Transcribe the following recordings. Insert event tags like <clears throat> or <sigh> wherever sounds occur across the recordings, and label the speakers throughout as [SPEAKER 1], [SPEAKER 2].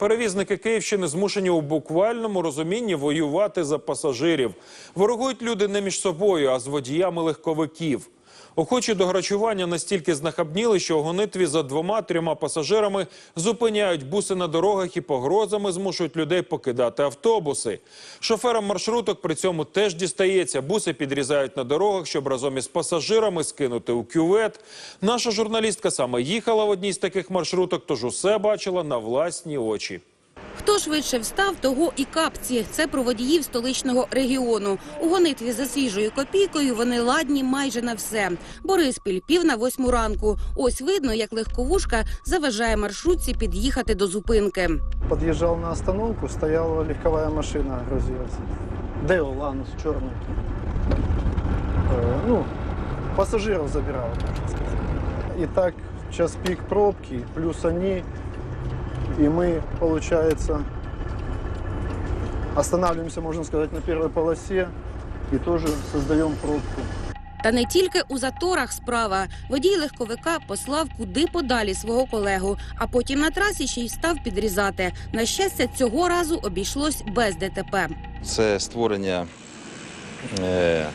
[SPEAKER 1] Перевізники Київщини змушені у буквальному розумінні воювати за пасажирів. Ворогують люди не між собою, а з водіями легковиків. Охочі до грачування настільки знахабніли, що гонитві за двома-трьома пасажирами зупиняють буси на дорогах і погрозами змушують людей покидати автобуси. Шоферам маршруток при цьому теж дістається. Буси підрізають на дорогах, щоб разом із пасажирами скинути у кювет. Наша журналістка саме їхала в одній з таких маршруток, тож усе бачила на власні очі.
[SPEAKER 2] Хто швидше встав, того і капці. Це про водіїв столичного регіону. У гонитві за свіжою копійкою вони ладні майже на все. Бориспіль пів на восьму ранку. Ось видно, як легковушка заважає маршрутці під'їхати до зупинки.
[SPEAKER 3] Подъезжал на остановку, стояла легковая машина, грузилась. Део Ланус, черный. Э, ну, пассажиров забирала, можно сказать. И так, час пик пробки, плюс они. И мы, получается, останавливаемся, можно сказать, на первой полосе и тоже создаем пробку.
[SPEAKER 2] Та не тільки у заторах справа. Водій легковика послав куди подалі свого колегу, а потім на трасі ще й став підрізати. На щастя, цього разу обійшлось без ДТП.
[SPEAKER 4] це створення, е,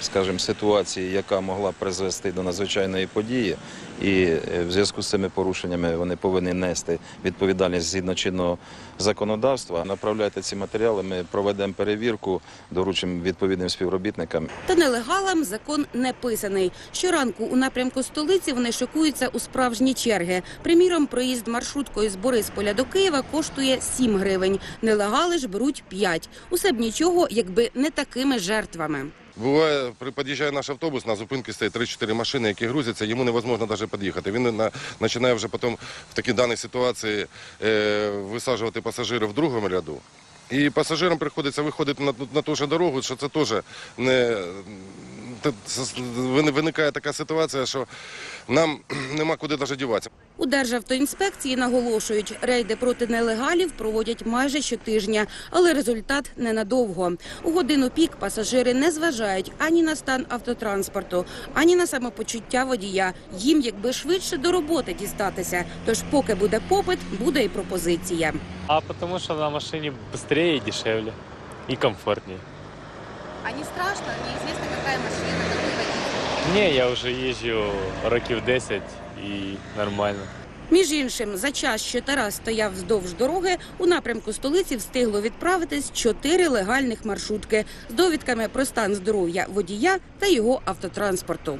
[SPEAKER 4] скажімо, ситуації, яка могла призвести до надзвичайної події, і е, в зв'язку з цими порушеннями вони повинні нести відповідальність згідно чинного законодавства. Направляйте ці матеріали, ми проведемо перевірку, доручимо відповідним співробітникам.
[SPEAKER 2] Та нелегалам закон не писаний. Щоранку у напрямку столиці вони шикуються у справжні черги. Приміром, проїзд маршруткою з Борисполя до Києва коштує 7 гривень. Нелегали ж беруть 5. Усе б нічого, якби не такими жертвами.
[SPEAKER 5] Буває, при під'їжджає наш автобус, на зупинці стоїть 3-4 машини, які грузяться, йому невозможно навіть під'їхати. Він на, починає вже потім в такій даній ситуації е, висаджувати пасажирів в другому ряду. І пасажирам приходиться виходити на, на ту ж дорогу, що це теж не виникає така ситуація, що нам <clears throat> нема куди навіть діватися.
[SPEAKER 2] У Державтоінспекції наголошують, рейди проти нелегалів проводять майже щотижня, але результат ненадовго. У годину пік пасажири не зважають ані на стан автотранспорту, ані на самопочуття водія. Їм якби швидше до роботи дістатися. Тож, поки буде попит, буде і пропозиція.
[SPEAKER 6] А потому что на машине быстрее и дешевле. И комфортнее.
[SPEAKER 2] А не страшно, неізвісно, яка машина, який водій.
[SPEAKER 6] Не, я уже езжу років 10 и нормально.
[SPEAKER 2] Між іншим, за час, що Тарас стояв вздовж дороги, у напрямку столиці встигло відправитись чотири легальних маршрутки з довідками про стан здоров'я водія та його автотранспорту.